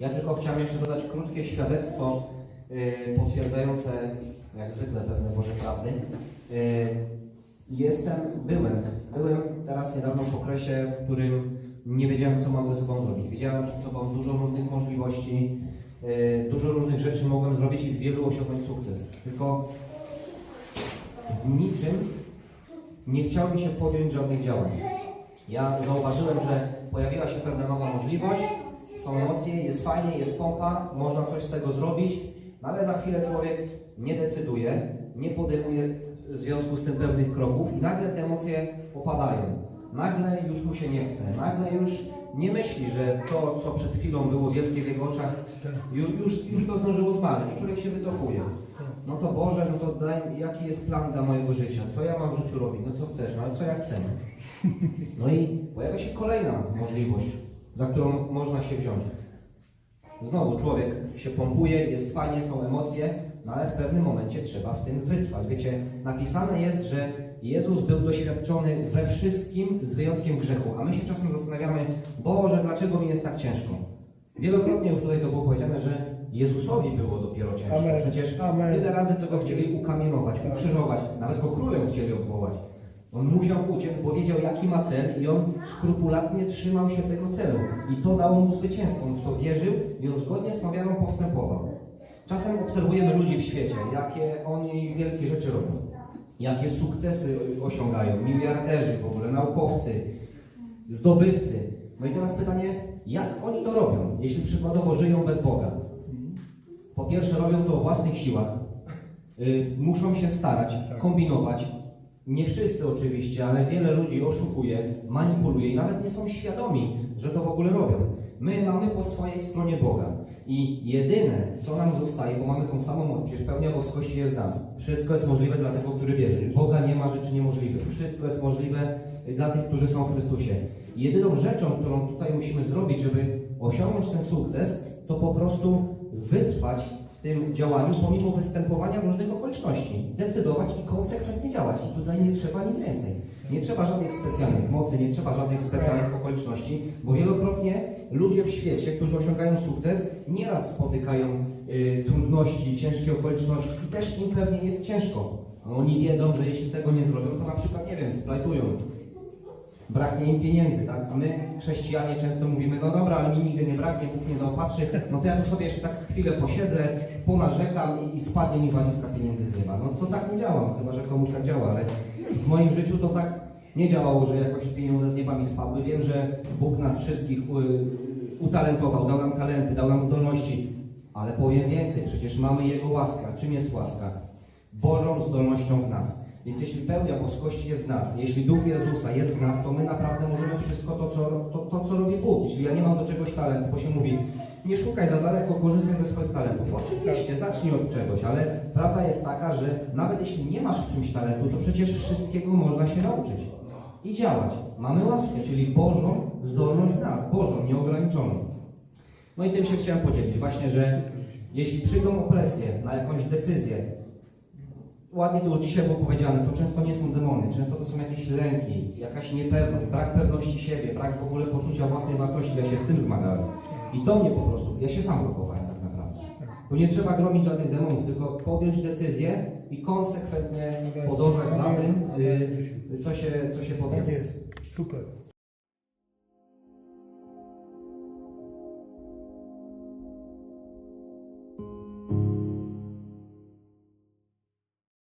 Ja tylko chciałem jeszcze dodać krótkie świadectwo y, potwierdzające, jak zwykle, pewne Boże prawdy. Y, Jestem, byłem, byłem teraz niedawno w okresie, w którym nie wiedziałem, co mam ze sobą zrobić. Widziałem przed sobą dużo różnych możliwości, y, dużo różnych rzeczy mogłem zrobić i w wielu osiągnąć sukces. Tylko w niczym nie chciał mi się podjąć żadnych działań. Ja zauważyłem, że pojawiła się pewna nowa możliwość, są emocje, jest fajnie, jest pompa, można coś z tego zrobić, no ale za chwilę człowiek nie decyduje, nie podejmuje w związku z tym pewnych kroków i nagle te emocje opadają. Nagle już mu się nie chce, nagle już nie myśli, że to, co przed chwilą było wielkie w jego oczach, ju- już, już to zdążyło zmarć i człowiek się wycofuje. No to Boże, no to daj, jaki jest plan dla mojego życia? Co ja mam w życiu robić? No co chcesz? No ale co ja chcę? No i pojawia się kolejna możliwość, za którą można się wziąć. Znowu człowiek się pompuje, jest fajnie, są emocje, no ale w pewnym momencie trzeba w tym wytrwać. Wiecie, napisane jest, że Jezus był doświadczony we wszystkim z wyjątkiem grzechu, a my się czasem zastanawiamy, Boże, dlaczego mi jest tak ciężko? Wielokrotnie już tutaj to było powiedziane, że Jezusowi było dopiero ciężko. Amen. Przecież Amen. tyle razy, co go chcieli ukamienować, ukrzyżować, nawet go królem chcieli obwołać. On musiał uciec, bo wiedział, jaki ma cel i on skrupulatnie trzymał się tego celu. I to dało mu zwycięstwo. On w to wierzył i on zgodnie z powiarą postępował. Czasem obserwujemy ludzi w świecie, jakie oni wielkie rzeczy robią. Jakie sukcesy osiągają. Miliarderzy w ogóle, naukowcy, zdobywcy. No i teraz pytanie, jak oni to robią, jeśli przykładowo żyją bez Boga? Po pierwsze, robią to o własnych siłach. Y, muszą się starać, kombinować. Nie wszyscy oczywiście, ale wiele ludzi oszukuje, manipuluje i nawet nie są świadomi, że to w ogóle robią. My mamy po swojej stronie Boga i jedyne, co nam zostaje, bo mamy tą samą moc, przecież pełnia boskości jest z nas. Wszystko jest możliwe dla tego, który wierzy. Boga nie ma rzeczy niemożliwych. Wszystko jest możliwe dla tych, którzy są w Chrystusie. Jedyną rzeczą, którą tutaj musimy zrobić, żeby osiągnąć ten sukces, to po prostu wytrwać tym działaniu pomimo występowania różnych okoliczności. Decydować i konsekwentnie działać. I tutaj nie trzeba nic więcej. Nie trzeba żadnych specjalnych mocy, nie trzeba żadnych specjalnych okoliczności, bo wielokrotnie ludzie w świecie, którzy osiągają sukces, nieraz spotykają y, trudności, ciężkie okoliczności i też im pewnie jest ciężko. Oni wiedzą, że jeśli tego nie zrobią, to na przykład, nie wiem, splajtują, braknie im pieniędzy, tak? A my, chrześcijanie, często mówimy, no dobra, ale mi nigdy nie braknie, Bóg nie zaopatrzy, no to ja tu sobie jeszcze tak chwilę posiedzę, ponarzekam i, i spadnie mi walizka pieniędzy z nieba. No to tak nie działa, chyba że komuś tak działa, ale w moim życiu to tak nie działało, że jakoś pieniądze z nieba mi spadły. Wiem, że Bóg nas wszystkich y, utalentował, dał nam talenty, dał nam zdolności, ale powiem więcej, przecież mamy Jego łaskę. Czym jest łaska? Bożą zdolnością w nas. Więc jeśli pełnia boskości jest w nas, jeśli Duch Jezusa jest w nas, to my naprawdę możemy wszystko to, co, to, to, co robi Bóg. Jeśli ja nie mam do czegoś talentu, bo się mówi, nie szukaj za daleko, korzystaj ze swoich talentów. Oczywiście, zacznij od czegoś, ale prawda jest taka, że nawet jeśli nie masz w czymś talentu, to przecież wszystkiego można się nauczyć i działać. Mamy łaskę, czyli Bożą zdolność w nas, Bożą, nieograniczoną. No i tym się chciałem podzielić, właśnie, że jeśli przyjdą opresje na jakąś decyzję, ładnie to już dzisiaj było powiedziane, to często nie są demony, często to są jakieś lęki, jakaś niepewność, brak pewności siebie, brak w ogóle poczucia własnej wartości. Ja się z tym zmagałem. I to mnie po prostu, ja się sam blokowałem tak naprawdę. Tu nie trzeba gromić żadnych demonów, tylko podjąć decyzję i konsekwentnie podążać za tym, y, co się, co się Tak podjęło. jest. Super.